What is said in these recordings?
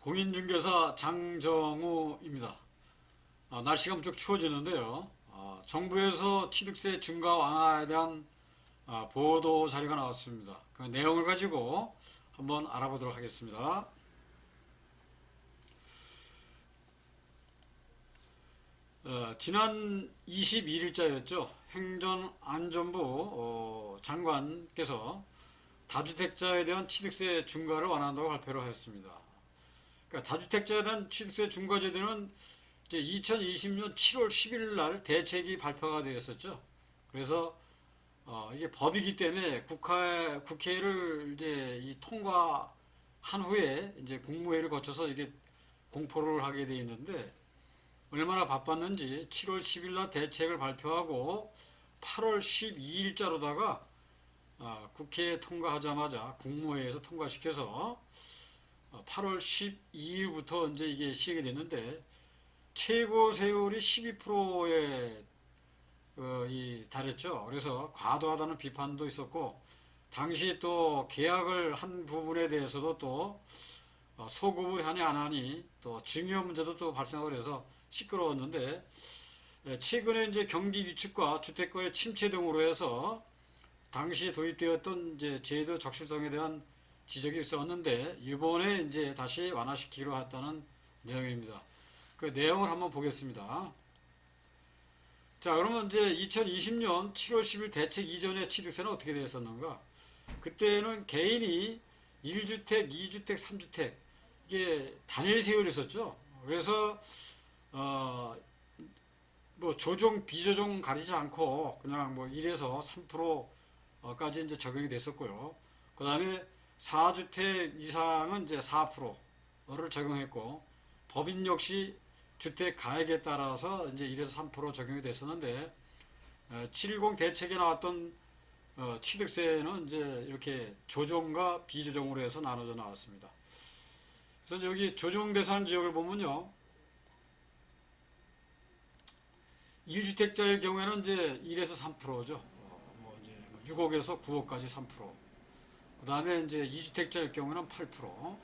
공인중개사 장정우입니다. 아, 날씨가 무척 추워지는데요. 아, 정부에서 취득세 중과 완화에 대한 아, 보도 자료가 나왔습니다. 그 내용을 가지고 한번 알아보도록 하겠습니다. 어, 지난 21일자였죠. 행정안전부 어, 장관께서 다주택자에 대한 취득세 중과를 완화한다고 발표를 하였습니다. 그러니까 다주택자에 대한 취득세 중과 제도는 이제 2020년 7월 10일 날 대책이 발표가 되었었죠. 그래서 어, 이게 법이기 때문에 국회 국회를 이제 이 통과한 후에 이제 국무회의를 거쳐서 이게 공포를 하게 돼 있는데 얼마나 바빴는지 7월 10일 날 대책을 발표하고 8월 12일자로다가 아, 국회에 통과하자마자 국무회의에서 통과시켜서 어, 8월 12일부터 이제 이게 시행이 됐는데 최고 세율이 12%에 어, 이 달했죠. 그래서 과도하다는 비판도 있었고 당시 또 계약을 한 부분에 대해서도 또 어, 소급을 하니 안 하니 또 증여 문제도 또 발생하고 그래서 시끄러웠는데 예, 최근에 이제 경기 위축과 주택가의 침체 등으로 해서 당시 도입되었던 이제 제도 적실성에 대한 지적이 있었는데 이번에 이제 다시 완화시키기로 했다는 내용입니다. 그 내용을 한번 보겠습니다. 자, 그러면 이제 2020년 7월 10일 대책 이전의 취득세는 어떻게 되었었는가? 그때는 개인이 1주택, 2주택, 3주택 이게 단일 세율이었었죠. 그래서 어, 뭐 조정, 비조정 가리지 않고 그냥 뭐 1에서 3%까지 이제 적용이 됐었고요. 그 다음에 4주택 이상은 이제 4%를 적용했고 법인 역시 주택 가액에 따라서 이제 1에서 3% 적용이 됐었는데 710 대책에 나왔던 어, 취득세는 이제 이렇게 조정과 비조정으로 해서 나눠져 나왔습니다. 그래서 여기 조정 대상 지역을 보면요. 1주택자일 경우에는 이제 1에서 3%죠. 어, 뭐 이제 6억에서 9억까지 3%. 그 다음에 이제 2주택자일 경우는 8%.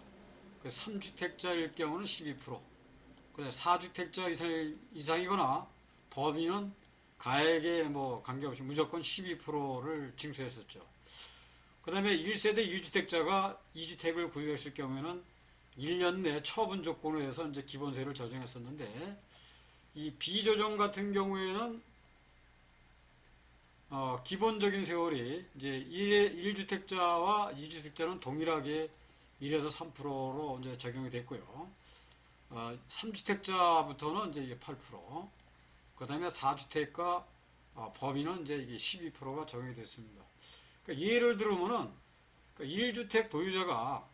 그 3주택자일 경우는 12%. 그 4주택자 이상, 이상이거나 범위는 가액에 뭐 관계없이 무조건 12%를 징수했었죠. 그 다음에 1세대 1주택자가 2주택을 구입했을 경우에는 1년 내 처분 조건으로 해서 이제 기본세를 조정했었는데 이 비조정 같은 경우에는 어, 기본적인 세월이 이제 1, 1주택자와 2주택자는 동일하게 1에서 3%로 이제 적용이 됐고요. 어, 3주택자부터는 이제 이게 8%, 그 다음에 4주택과 어, 범위는 이제 이게 12%가 적용이 됐습니다. 그러니까 예를 들으면은 그러니까 1주택 보유자가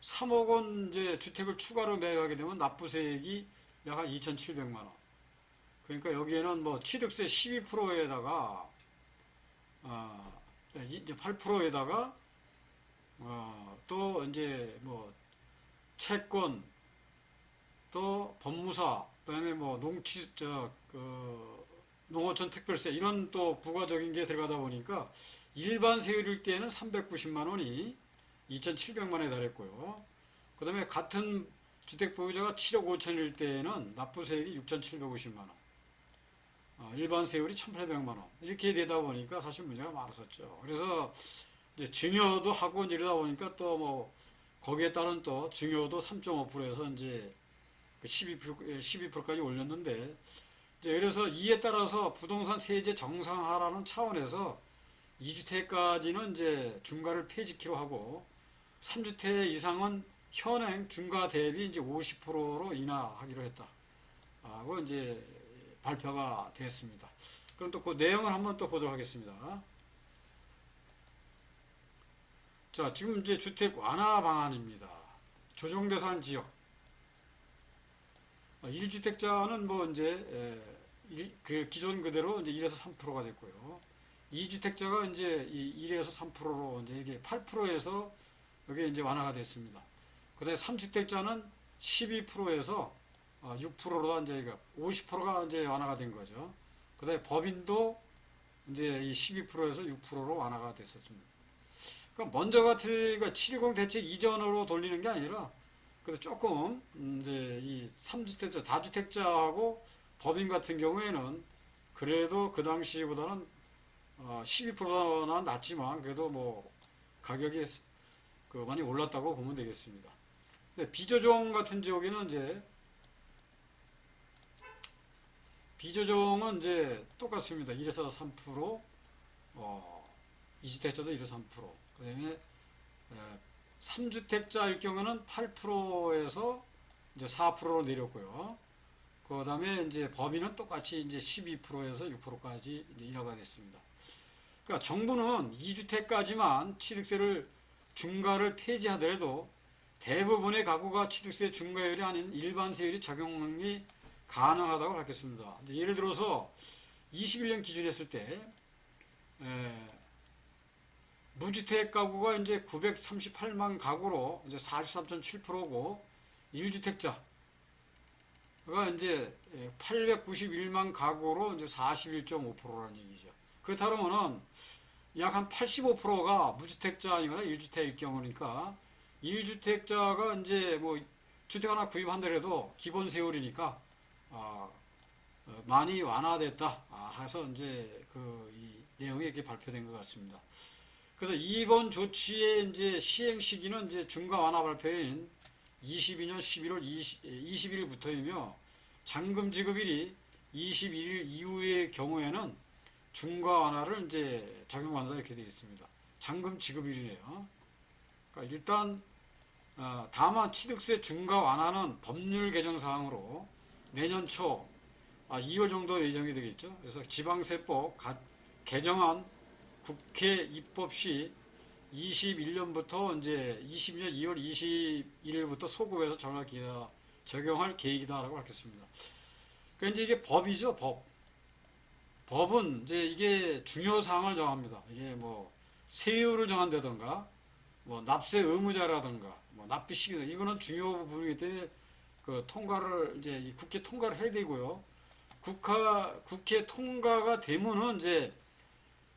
3억 원 이제 주택을 추가로 매입하게 되면 납부세액이 약 한 2,700만 원. 그러니까 여기에는 뭐 취득세 12%에다가 어, 이제 8%에다가 어, 또 이제 뭐 채권 또 법무사 그다음에 뭐 농취 저 그 농어촌 특별세 이런 또 부가적인 게 들어가다 보니까 일반 세율일 때는 390만 원이 2,700만 원에 달했고요. 그다음에 같은 주택 보유자가 7억 5천일 때에는 납부세율이 6,750만 원. 어, 일반 세율이 1,800만 원. 이렇게 되다 보니까 사실 문제가 많았었죠. 그래서 이제 증여도 하고 이러다 보니까 또 뭐 거기에 따른 또 증여도 3.5%에서 이제 12% 12%까지 올렸는데 이제 그래서 이에 따라서 부동산 세제 정상화라는 차원에서 2주택까지는 이제 중과를 폐지키로 하고 3주택 이상은 현행 중과 대비 이제 50%로 인하하기로 했다. 하고 이제 발표가 되었습니다. 그럼 또 그 내용을 한번 또 보도록 하겠습니다. 자, 지금 이제 주택 완화 방안입니다. 조정 대상 지역. 1주택자는 뭐 이제 그 기존 그대로 이제 1에서 3%가 됐고요. 2주택자가 이제 이 1에서 3%로 이제 이게 8%에서 여기 이제 완화가 됐습니다. 그다음에 3주택자는 12%에서 6%로 이제 이거 50%가 이제 완화가 된 거죠. 그다음에 법인도 이제 이 12%에서 6%로 완화가 됐었습니다. 그러니까 먼저 같이 그러니까 710 대책 이전으로 돌리는 게 아니라 그래서 조금 음, 이제 이 3주택자, 다주택자하고 법인 같은 경우에는 그래도 그 당시보다는 어, 12%나 낮지만 그래도 뭐 가격이 그 많이 올랐다고 보면 되겠습니다. 근데 비조정 같은 지역에는 이제 비조정은 이제 똑같습니다. 1에서 3%, 어, 2주택자도 1에서 3%. 그다음에 3주택자일 경우는 8%에서 이제 4%로 내렸고요. 그 다음에 이제 법인은 똑같이 이제 12%에서 6%까지 이제 인하가 됐습니다. 그러니까 정부는 2주택까지만 취득세를 중과를 폐지하더라도 대부분의 가구가 취득세 중과율이 아닌 일반 세율이 적용이 가능하다고 밝혔습니다. 예를 들어서 21년 기준 했을 때 에, 무주택 가구가 이제 938만 가구로 이제 43.7%고 1주택자가 이제 891만 가구로 이제 41.5%라는 얘기죠. 그렇다면은 약 한 85%가 무주택자이거나 1주택일 경우니까 1주택자가 이제 뭐 주택 하나 구입한다 해도 기본 세율이니까 아, 어, 많이 완화됐다 아, 해서 이제 그 이 내용이 이렇게 발표된 것 같습니다. 그래서 이번 조치의 이제 시행 시기는 이제 중과 완화 발표인 22년 11월 20, 20 일부터이며 잔금 지급일이 21일 이후의 경우에는 중과 완화를 이제 적용한다 이렇게 되어 있습니다. 잔금 지급일이네요. 그러니까 일단 어, 다만 취득세 중과 완화는 법률 개정 사항으로 내년 초 아, 2월 정도 예정이 되겠죠. 그래서 지방세법 가, 개정안 국회 입법 시 21년부터 이제 20년 2월 21일부터 소급해서 정하기다 적용할 계획이다라고 밝혔습니다. 그러니까 이게 법이죠, 법. 법은 이제 이게 중요 사항을 정합니다. 이게 뭐 세율을 정한다던가 뭐 납세 의무자라던가 뭐 납비 시기 이거는 중요 부분이기 때문에 그 통과를 이제 이 국회 통과를 해야 되고요. 국가 국회 통과가 되면은 이제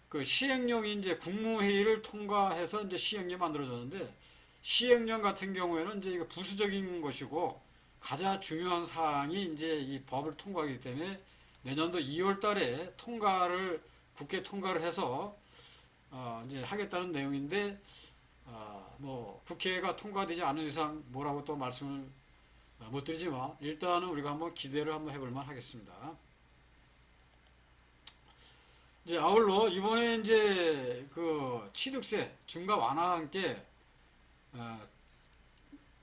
그 시행령이 이제 국무회의를 통과해서 이제 시행령 만들어졌는데 시행령 같은 경우에는 이제 이거 부수적인 것이고 가장 중요한 사항이 이제 이 법을 통과하기 때문에 내년도 2월 달에 통과를 국회 통과를 해서 어 이제 하겠다는 내용인데 어뭐 국회가 통과되지 않은 이상 뭐라고 또 말씀을 못 드리지만 일단은 우리가 한번 기대를 한번 해볼 만 하겠습니다. 이제 아울러 이번에 이제 그 취득세 중과 완화와 함께 어,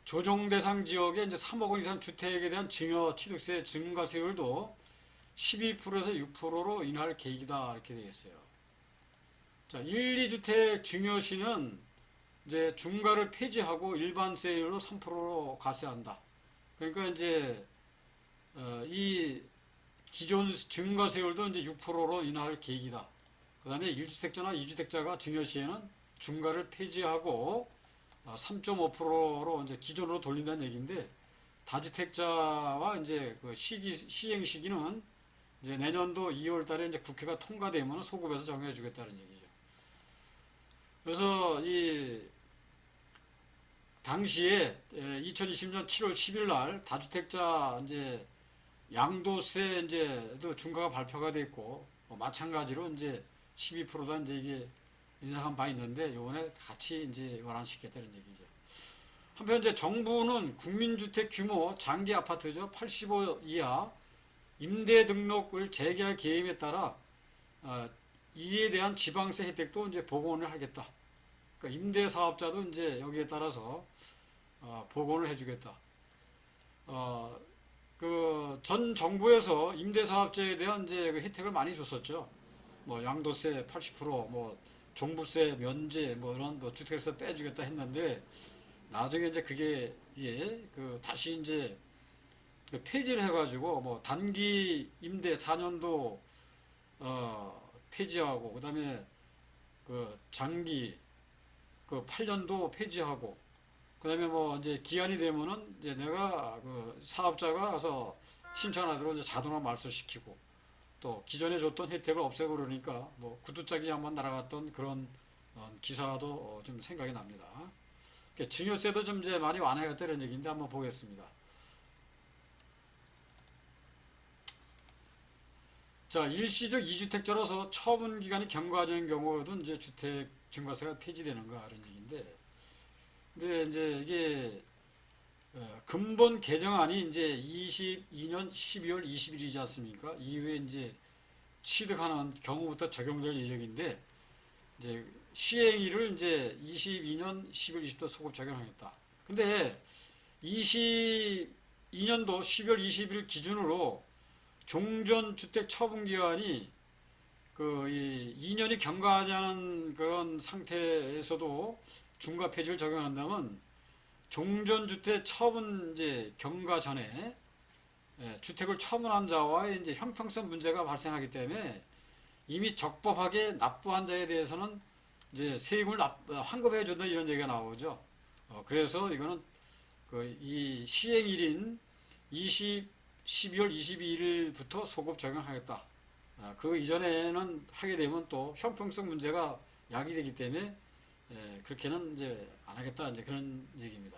조정 대상 지역에 이제 3억 원 이상 주택에 대한 증여 취득세 증가 세율도 12%에서 6%로 인하할 계획이다 이렇게 되어 있어요. 자, 1, 2주택 증여시는 이제 중과를 폐지하고 일반세율로 3%로 과세한다. 그러니까 이제 어, 이 기존 증가 세율도 이제 6%로 인하할 계획이다. 그 다음에 1주택자나 2주택자가 증여 시에는 중과를 폐지하고 3.5%로 이제 기존으로 돌린다는 얘기인데 다주택자와 이제 그 시기 시행 시기는 이제 내년도 2월 달에 이제 국회가 통과되면 소급해서 정해 주겠다는 얘기죠. 그래서 이 당시에 2020년 7월 10일 날 다주택자 이제 양도세 이제도 중과가 발표가 됐고 뭐 마찬가지로 이제 12%다 이제 이게 인상한 바 있는데 요번에 같이 이제 완화시켰다는 얘기죠. 한편 이제 정부는 국민주택 규모 장기 아파트죠 85 이하 임대 등록을 재개할 계획에 따라 어, 이에 대한 지방세 혜택도 이제 복원을 하겠다. 그러니까 임대 사업자도 이제 여기에 따라서 어, 복원을 해주겠다. 어, 그 전 정부에서 임대사업자에 대한 이제 그 혜택을 많이 줬었죠. 뭐 양도세 80%뭐 종부세 면제 뭐 이런 뭐 주택에서 빼주겠다 했는데 나중에 이제 그게 예 그 다시 이제 그 폐지를 해가지고 뭐 단기 임대 4년도 어 폐지하고 그다음에 그 장기 그 8년도 폐지하고 그다음에 뭐 이제 기한이 되면은 이제 내가 그 사업자가 가서 신청하도록 이제 자동화 말소시키고 또 기존에 줬던 혜택을 없애고 그러니까 뭐 구두짝이 한번 날아갔던 그런 어, 기사도 어, 좀 생각이 납니다. 증여세도 좀 이제 많이 완화했다 이런 얘기인데 한번 보겠습니다. 자, 일시적 이주택자로서 처분 기간이 경과되는 경우에도 이제 주택 증과세가 폐지되는가 이런 얘기인데, 근데 이제 이게 어, 근본 개정안이 이제 22년 12월 20일이지 않습니까? 이후에 이제 취득하는 경우부터 적용될 예정인데, 이제 시행일을 이제 22년 10월 20일 소급 적용하겠다. 근데 22년도 10월 20일 기준으로 종전주택 처분기간이 그 이 2년이 경과하지 않은 그런 상태에서도 중과 폐지를 적용한다면 종전주택 처분 이제 경과 전에 예, 주택을 처분한 자와의 이제 형평성 문제가 발생하기 때문에 이미 적법하게 납부한 자에 대해서는 이제 세금을 납, 환급해 준다 이런 얘기가 나오죠. 어, 그래서 이거는 그 이 시행일인 20 12월 22일부터 소급 적용하겠다. 아, 그 이전에는 하게 되면 또 형평성 문제가 야기되기 때문에 예, 그렇게는 이제 안 하겠다 이제 그런 얘기입니다.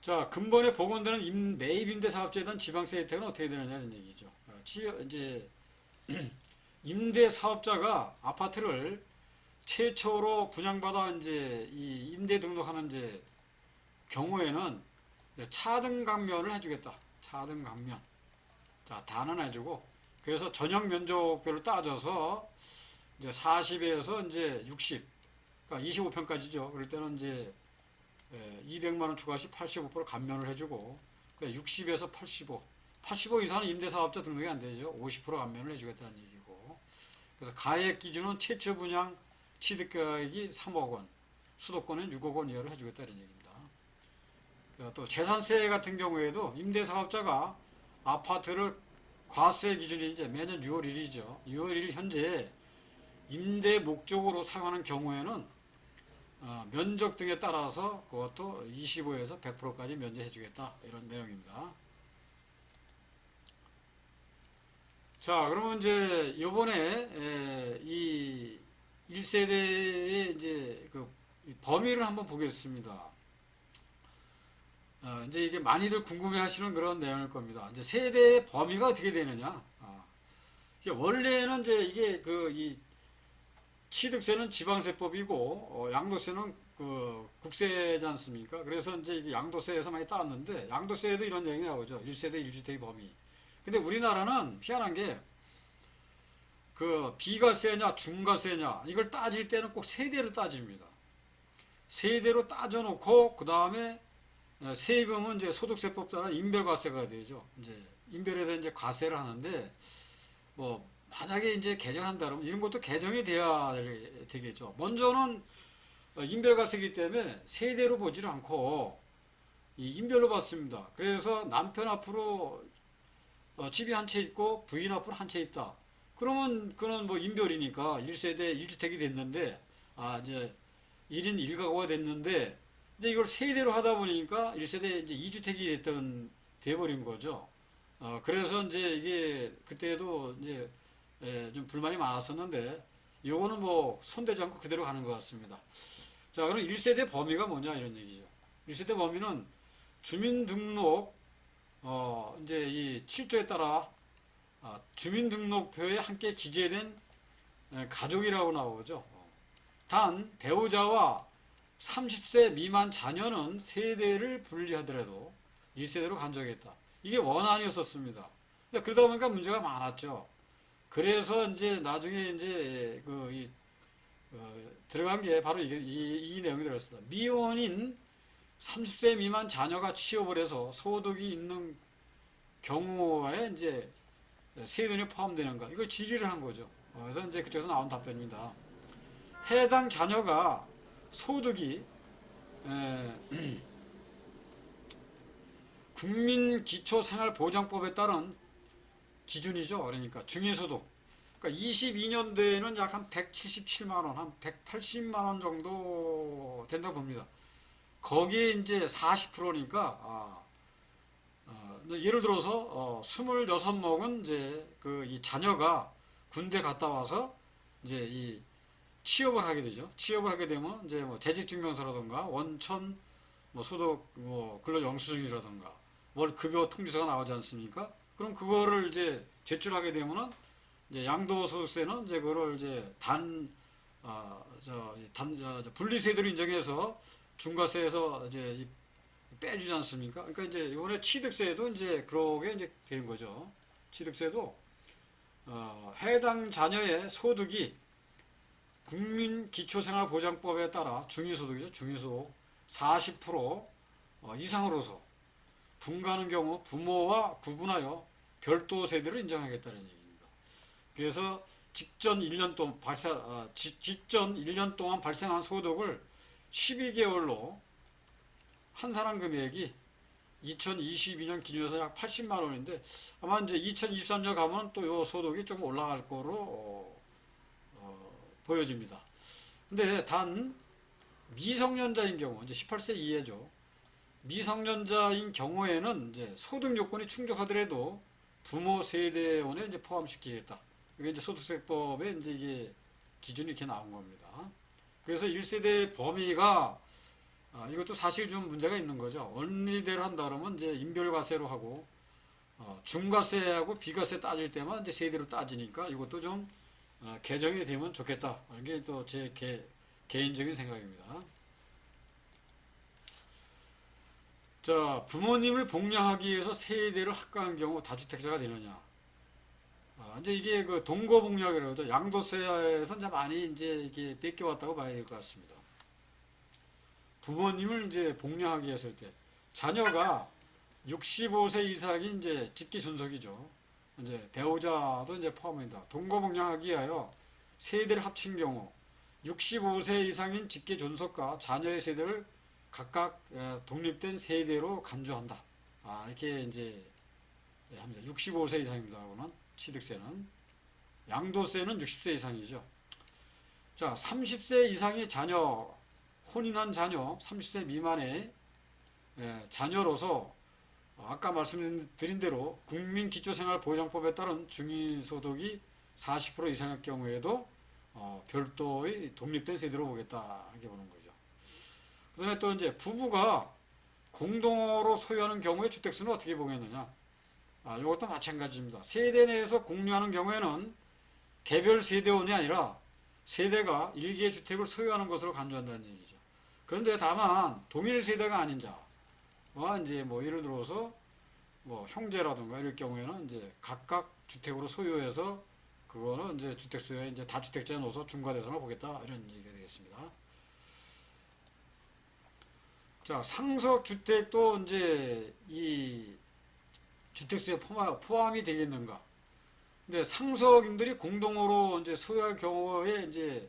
자 근본에 복원되는 임, 매입 임대 사업자에 대한 지방세 혜택은 어떻게 되느냐는 얘기죠. 아, 치, 이제 임대 사업자가 아파트를 최초로 분양받아 이제 이 임대 등록하는 이제 경우에는 네, 차등 감면을 해주겠다. 차등 감면. 자, 다는 해주고. 그래서 전용 면적별로 따져서 이제 40에서 이제 60, 그러니까 25평까지죠. 그럴 때는 이제 200만 원 추가 시 85% 감면을 해주고, 그러니까 60에서 85, 85 이상은 임대사업자 등록이 안 되죠. 50% 감면을 해주겠다는 얘기고. 그래서 가액 기준은 최초 분양 취득가액이 3억 원, 수도권은 6억 원 이하로 해주겠다 이런 얘기입니다. 또 재산세 같은 경우에도 임대사업자가 아파트를 과세 기준이 이제 매년 6월 1일이죠. 6월 1일 현재 임대 목적으로 사용하는 경우에는 어, 면적 등에 따라서 그것도 25에서 100%까지 면제해 주겠다 이런 내용입니다. 자, 그러면 이제 요번에 이 1세대의 이제 그 범위를 한번 보겠습니다. 어, 이제 이게 많이들 궁금해하시는 그런 내용일 겁니다. 이제 세대의 범위가 어떻게 되느냐? 아, 이게 원래는 이제 이게 그 이 취득세는 지방세법이고 어, 양도세는 그 국세지 않습니까? 그래서 이제 이게 양도세에서 많이 따왔는데 양도세에도 이런 내용이 나오죠. 1세대 1주택의 범위. 근데 우리나라는 희한한 게 그 비과세냐 중과세냐 이걸 따질 때는 꼭 세대로 따집니다. 세대로 따져놓고 그 다음에 어, 세금은 이제 소득세법 따라 인별과세가 되죠. 이제 인별에 대한 이제 과세를 하는데 뭐 만약에 이제 개정한다 그러면 이런 것도 개정이 돼야 되겠죠. 먼저는 어, 인별과세이기 때문에 세대로 보지를 않고 이 인별로 받습니다. 그래서 남편 앞으로 어, 집이 한 채 있고 부인 앞으로 한 채 있다. 그러면 그는 뭐 인별이니까 1세대 1주택이 됐는데 아 이제 1인 1가구가 됐는데 이제 이걸 세대로 하다 보니까 1세대 이제 2주택이 됐던 돼버린 거죠. 어, 그래서 이제 이게 그때도 이제 예, 좀 불만이 많았었는데 요거는 뭐 손대지 않고 그대로 가는 것 같습니다. 자, 그럼 1세대 범위가 뭐냐 이런 얘기죠. 1세대 범위는 주민등록 어, 이제 이 7조에 따라 아, 주민등록표에 함께 기재된 예, 가족이라고 나오죠. 단 배우자와 30세 미만 자녀는 세대를 분리하더라도 1세대로 간주하겠다. 이게 원안이었었습니다. 그러다 보니까 문제가 많았죠. 그래서 이제 나중에 이제 그 이, 어, 들어간 게 바로 이게, 이, 이 내용이 들었습니다. 미혼인 30세 미만 자녀가 취업을 해서 소득이 있는 경우에 이제 세금이 포함되는가 이걸 질의를 한 거죠. 어, 그래서 이제 그쪽에서 나온 답변입니다. 해당 자녀가 소득이 에, 국민기초생활보장법에 따른 기준이죠. 그러니까 중위소득. 그러니까 22년도에는 약 한 177만 원, 한 180만 원 정도 된다 봅니다. 거기에 이제 40%니까 아, 어, 예를 들어서 어, 26먹은 이제 그 이 자녀가 군대 갔다 와서 이제 이 취업을 하게 되죠. 취업을 하게 되면 이제 뭐 재직 증명서라든가 원천 뭐 소득 뭐 근로 영수증이라든가 월 급여 통지서가 나오지 않습니까? 그럼 그거를 이제 제출하게 되면은 이제 양도소득세는 이제 그거를 이제 단 아, 저, 단, 저, 저 분리세대로 인정해서 중과세에서 이제 이- 빼주지 않습니까? 그러니까 이제 이번에 취득세도 이제 그러게 이제 되는 거죠. 취득세도 어, 해당 자녀의 소득이 국민기초생활보장법에 따라 중위소득이죠. 중위소득 40% 어, 이상으로서 분가하는 경우 부모와 구분하여 별도 세대를 인정하겠다는 얘기입니다. 그래서 직전 1년 동안 발생 아, 지- 직전 1년 동안 발생한 소득을 12개월로 한 사람 금액이 2022년 기준에서 약 80만 원인데 아마 이제 2023년 가면 또 요 소득이 좀 올라갈 거로 어, 어, 보여집니다. 근데 단 미성년자인 경우 이제 18세 이하죠. 미성년자인 경우에는 이제 소득 요건이 충족하더라도 부모 세대원에 이제 포함시키겠다. 이게 이제 소득세법에 이제 이게 기준이 이렇게 나온 겁니다. 그래서 1세대 범위가 아, 이것도 사실 좀 문제가 있는 거죠. 원리대로 한다 그러면 이제 인별과세로 하고 어, 중과세하고 비과세 따질 때만 이제 세대로 따지니까 이것도 좀 어, 개정이 되면 좋겠다. 이게 또 제 개인적인 생각입니다. 자, 부모님을 복양하기 위해서 세대를 합가한 경우 다주택자가 되느냐? 아, 이제 이게 그 동거복양이라고 그러죠. 양도세에서 이제 많이 이제 이게 뺏겨왔다고 봐야 될 것 같습니다. 부모님을 이제 복양하기 위해서 때 자녀가 65세 이상이 이제 직계 존속이죠. 이제 배우자도 이제 포함합니다. 동거복양하기 위하여 세대를 합친 경우 65세 이상인 직계 존속과 자녀의 세대를 각각 에, 독립된 세대로 간주한다. 아, 이렇게 이제 예, 합니다. 65세 이상입니다. 하고는 취득세는 양도세는 60세 이상이죠. 자, 30세 이상의 자녀 혼인한 자녀 30세 미만의 예, 자녀로서 아까 말씀드린 대로 국민기초생활보장법에 따른 중위소득이 40% 이상일 경우에도 어, 별도의 독립된 세대로 보겠다 이렇게 보는 거죠. 그 다음에 또 이제 부부가 공동으로 소유하는 경우의 주택수는 어떻게 보겠느냐? 아, 이것도 마찬가지입니다. 세대 내에서 공유하는 경우에는 개별 세대원이 아니라 세대가 일개 주택을 소유하는 것으로 간주한다는 얘기죠. 그런데 다만 동일 세대가 아닌 자 와 이제 뭐 예를 들어서 뭐 형제라든가 이럴 경우에는 이제 각각 주택으로 소유해서 그거는 이제 주택 수요에 이제 다주택자에 넣어서 중과 대상을 보겠다 이런 얘기가 되겠습니다. 자 상속 주택도 이제 이 주택수에 포함, 포함이 되겠는가? 근데 상속인들이 공동으로 이제 소유할 경우에 이제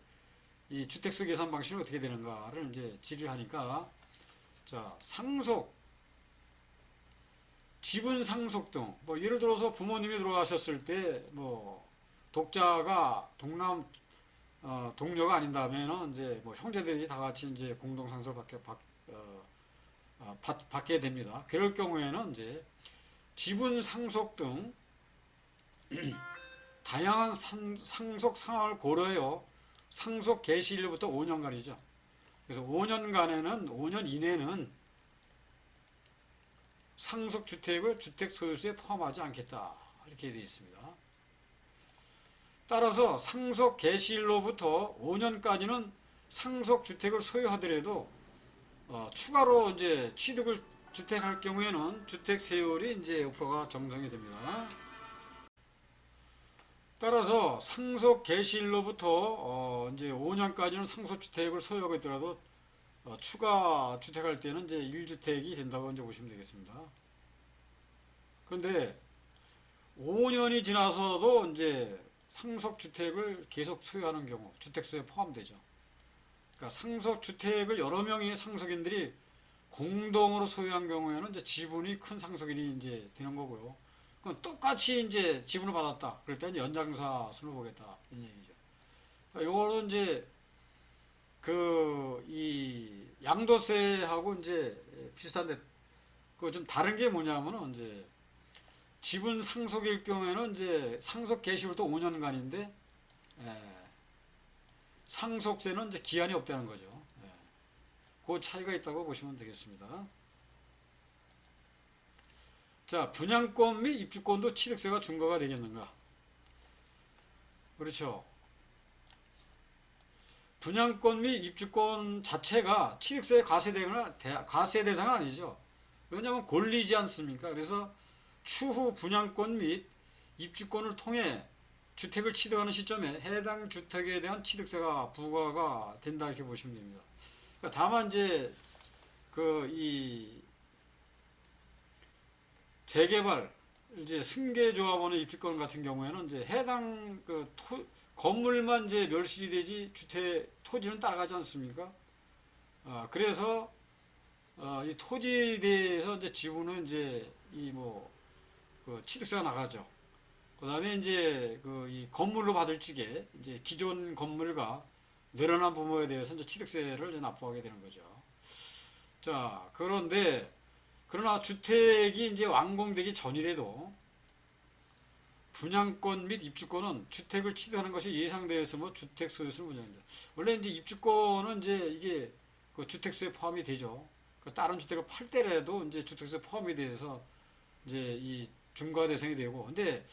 이 주택 수 계산 방식이 어떻게 되는가를 이제 질의하니까 자 상속 지분 상속 등 뭐 예를 들어서 부모님이 돌아가셨을 때 뭐 독자가 동남 어, 동료가 아닌다면은 이제 뭐 형제들이 다 같이 이제 공동 상속을 받게 받, 어, 어, 받, 받게 됩니다. 그럴 경우에는 이제 지분 상속 등 다양한 상, 상속 상황을 고려해요. 상속 개시일로부터 5년간이죠. 그래서 5년간에는 5년 이내는 상속 주택을 주택 소유수에 포함하지 않겠다. 이렇게 되어 있습니다. 따라서 상속 개시일로부터 5년까지는 상속 주택을 소유하더라도 어, 추가로 이제 취득을 주택할 경우에는 주택 세율이 이제 여포가 정정이 됩니다. 따라서 상속 개시일로부터 어, 이제 5년까지는 상속 주택을 소유하고 있더라도 어, 추가 주택할 때는 이제 1주택이 된다고 이제 보시면 되겠습니다. 그런데 5년이 지나서도 이제 상속 주택을 계속 소유하는 경우 주택수에 포함되죠. 그러니까 상속 주택을 여러 명의 상속인들이 공동으로 소유한 경우에는 이제 지분이 큰 상속인이 이제 되는 거고요. 그럼 똑같이 이제 지분을 받았다. 그럴 때는 연장사 순을 보겠다. 이 얘기죠. 그러니까 요거는 이제 그 이 양도세하고 이제 비슷한데 그 좀 다른 게 뭐냐면은 이제 지분 상속일 경우에는 이제 상속 개시부터 5년간인데 예, 상속세는 이제 기한이 없다는 거죠. 예. 그 차이가 있다고 보시면 되겠습니다. 자, 분양권 및 입주권도 취득세가 중과가 되겠는가? 그렇죠. 분양권 및 입주권 자체가 취득세에 과세되거나 대- 과세 대상은 아니죠. 왜냐하면 권리지 않습니까? 그래서 추후 분양권 및 입주권을 통해 주택을 취득하는 시점에 해당 주택에 대한 취득세가 부과가 된다 이렇게 보시면 됩니다. 그러니까 다만 이제 그 이 재개발 이제 승계조합원의 입주권 같은 경우에는 이제 해당 그 토, 건물만 이제 멸실이 되지 주택 토지는 따라가지 않습니까? 아, 그래서 어, 이 토지에 대해서 이제 지분은 이제 이뭐 그 취득세가 나가죠. 그다음에 이제 그 이 건물로 받을 적에 이제 기존 건물과 늘어난 부모에 대해서 이제 취득세를 이제 납부하게 되는 거죠. 자, 그런데 그러나 주택이 이제 완공되기 전이라도 분양권 및 입주권은 주택을 취득하는 것이 예상되어서 뭐 주택 소유수를 문제입니다. 원래 이제 입주권은 이제 이게 그 주택수에 포함이 되죠. 그 다른 주택을 팔 때라도 이제 주택수에 포함이 돼서 이제 이 중과 대상이 되고, 근데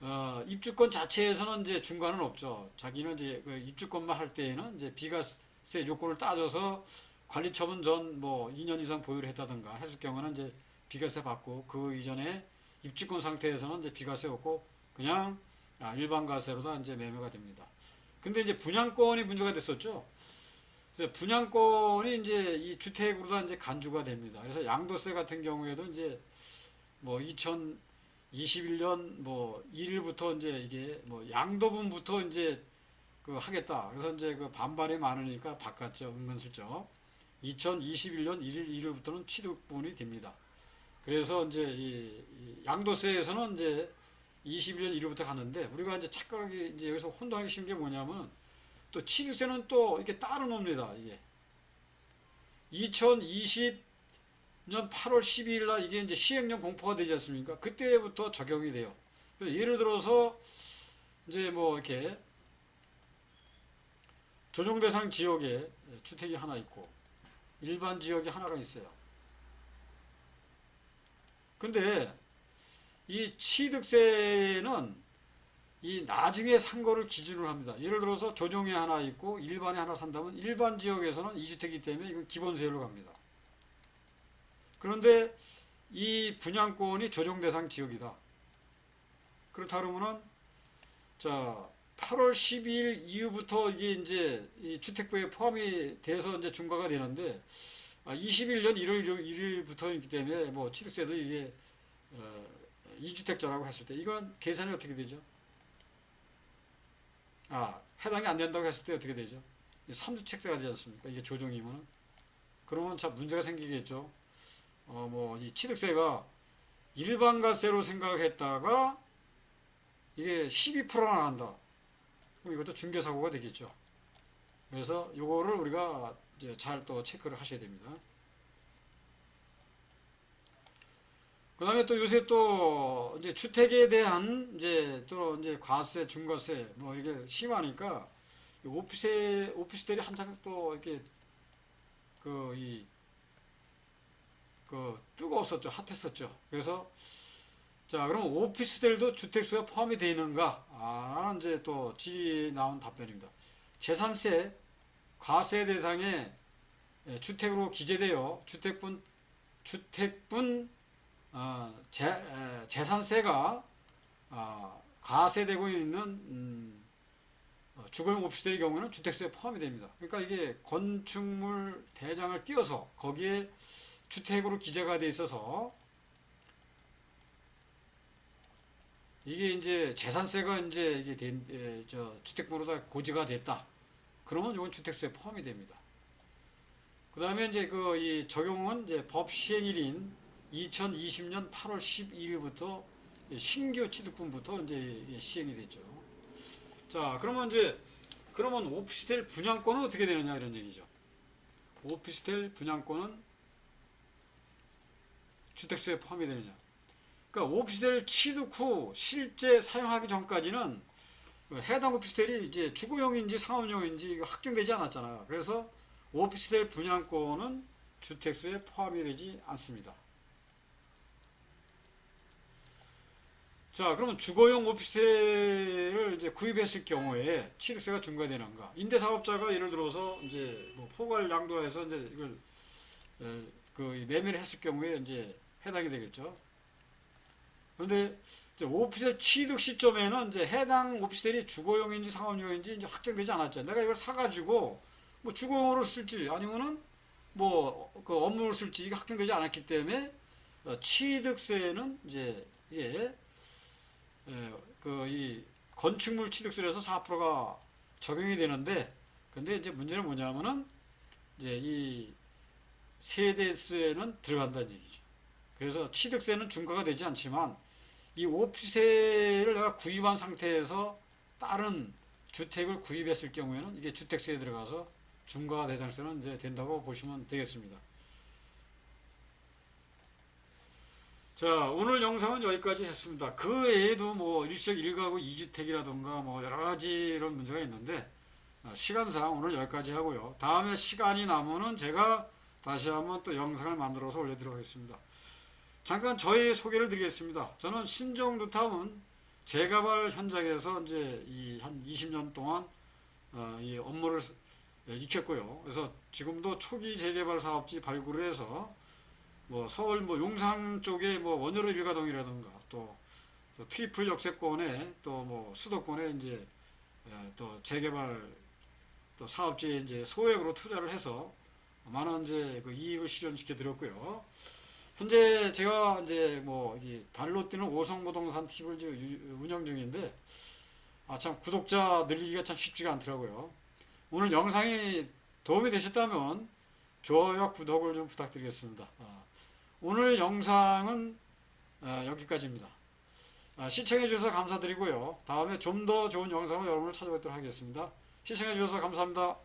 어, 입주권 자체에서는 이제 중과는 없죠. 자기는 이제 그 입주권만 할 때에는 이제 비과세 요건을 따져서 관리 처분 전 뭐 2년 이상 보유를 했다든가 했을 경우는 이제 비과세 받고 그 이전에 입주권 상태에서는 이제 비과세 없고 그냥 아, 일반 과세로다 이제 매매가 됩니다. 근데 이제 분양권이 문제가 됐었죠. 그래서 분양권이 이제 이 주택으로 다 이제 간주가 됩니다. 그래서 양도세 같은 경우에도 이제 뭐 2021년 뭐 1일부터 이제 이게 뭐 양도분부터 이제 그 하겠다. 그래서 이제 그 반발이 많으니까 바꿨죠. 은근슬쩍. 2021년 1일 1일부터는 취득분이 됩니다. 그래서 이제 이, 이 양도세에서는 이제 21년 1일부터 갔는데 우리가 이제 착각이 이제 여기서 혼동하기 쉬운 게 뭐냐면 또 취득세는 또 이렇게 따로 놉니다. 이게 2020년 8월 12일 날 이게 이제 시행령 공포가 되지 않습니까? 그때부터 적용이 돼요. 그래서 예를 들어서 이제 뭐 이렇게 조정 대상 지역에 주택이 하나 있고 일반 지역이 하나가 있어요. 근데 이 취득세는 이 나중에 산 거를 기준으로 합니다. 예를 들어서 조정에 하나 있고 일반에 하나 산다면 일반 지역에서는 2주택이기 때문에 이건 기본세로 갑니다. 그런데 이 분양권이 조정 대상 지역이다. 그렇다 그러면은 자 8월 12일 이후부터 이게 이제 이 주택부에 포함이 돼서 이제 중과가 되는데 아, 21년 1월 1일부터이기 때문에 뭐 취득세도 이게 어, 2주택자라고 했을 때 이건 계산이 어떻게 되죠? 아 해당이 안 된다고 했을 때 어떻게 되죠? 3주택자가 되지 않습니까? 이게 조정이면 그러면 참 문제가 생기겠죠. 어 뭐 이 취득세가 일반가세로 생각했다가 이게 12%나 나간다. 그럼 이것도 중개사고가 되겠죠. 그래서 요거를 우리가 이제 잘 또 체크를 하셔야 됩니다. 그 다음에 또 요새 또 이제 주택에 대한 이제 또 이제 과세, 중과세 뭐 이게 심하니까 오피세, 오피스텔이 한창 또 이렇게 그 이, 그 뜨거웠었죠. 핫했었죠. 그래서 자, 그럼 오피스텔도 주택수에 포함이 되어 있는가? 아, 이제 또 질이 나온 답변입니다. 재산세, 과세 대상에 예, 주택으로 기재되어 주택분, 주택분 어, 재, 에, 재산세가 어, 과세되고 있는 음, 어, 주거용 오피스텔의 경우는 주택수에 포함이 됩니다. 그러니까 이게 건축물 대장을 띄어서 거기에 주택으로 기재가 돼 있어서 이게 이제 재산세가 이제 이게 된, 에, 저 주택부로다 고지가 됐다. 그러면 이건 주택수에 포함이 됩니다. 그 다음에 이제 그 이 적용은 이제 법 시행일인 2020년 8월 12일부터 신규 취득분부터 이제 시행이 됐죠. 자, 그러면 이제 그러면 오피스텔 분양권은 어떻게 되느냐 이런 얘기죠. 오피스텔 분양권은 주택수에 포함이 되느냐. 그러니까 오피스텔 취득 후 실제 사용하기 전까지는 그 해당 오피스텔이 이제 주거용인지 상업용인지 확정되지 않았잖아요. 그래서 오피스텔 분양권은 주택수에 포함이 되지 않습니다. 자, 그러면 주거용 오피스텔을 이제 구입했을 경우에 취득세가 중과되는가? 임대사업자가 예를 들어서 이제 뭐 포괄 양도해서 이제 이걸 에, 그 매매를 했을 경우에 이제 해당이 되겠죠. 그런데 이제 오피스텔 취득 시점에는 이제 해당 오피스텔이 주거용인지 상업용인지 이제 확정되지 않았죠. 내가 이걸 사가지고 뭐 주거용으로 쓸지 아니면은 뭐 그 업무를 쓸지 이게 확정되지 않았기 때문에 어, 취득세는 이제 이게 그 이 건축물 취득세에서 4%가 적용이 되는데 근데 이제 문제는 뭐냐면은 이제 이 세대세는 들어간다는 얘기죠. 그래서 취득세는 중과가 되지 않지만 이 오피스텔을 내가 구입한 상태에서 다른 주택을 구입했을 경우에는 이게 주택세에 들어가서 중과가 대상세는 이제 된다고 보시면 되겠습니다. 자, 오늘 영상은 여기까지 했습니다. 그 외에도 뭐 일시적 1가구 2주택이라던가 뭐 여러 가지 이런 문제가 있는데 어, 시간상 오늘 여기까지 하고요. 다음에 시간이 남으면 제가 다시 한번 또 영상을 만들어서 올려드리도록 하겠습니다. 잠깐 저의 소개를 드리겠습니다. 저는 신정두타운 재개발 현장에서 이제 이 한 20년 동안 어, 이 업무를 익혔고요. 그래서 지금도 초기 재개발 사업지 발굴을 해서 뭐 서울 뭐 용산 쪽에 뭐 원효로 일가동이라든가 또, 또 트리플 역세권에 또 뭐 수도권에 이제 예, 또 재개발 또 사업지에 이제 소액으로 투자를 해서 많은 이제 그 이익을 실현시켜 드렸고요. 현재 제가 이제 뭐이 발로 뛰는 오성부동산 팁을 운영 중인데 아 참 구독자 늘리기가 참 쉽지가 않더라고요. 오늘 영상이 도움이 되셨다면 좋아요와 구독을 좀 부탁드리겠습니다. 아, 오늘 영상은 아, 여기까지입니다. 아, 시청해 주셔서 감사드리고요. 다음에 좀 더 좋은 영상으로 여러분을 찾아뵙도록 하겠습니다. 시청해 주셔서 감사합니다.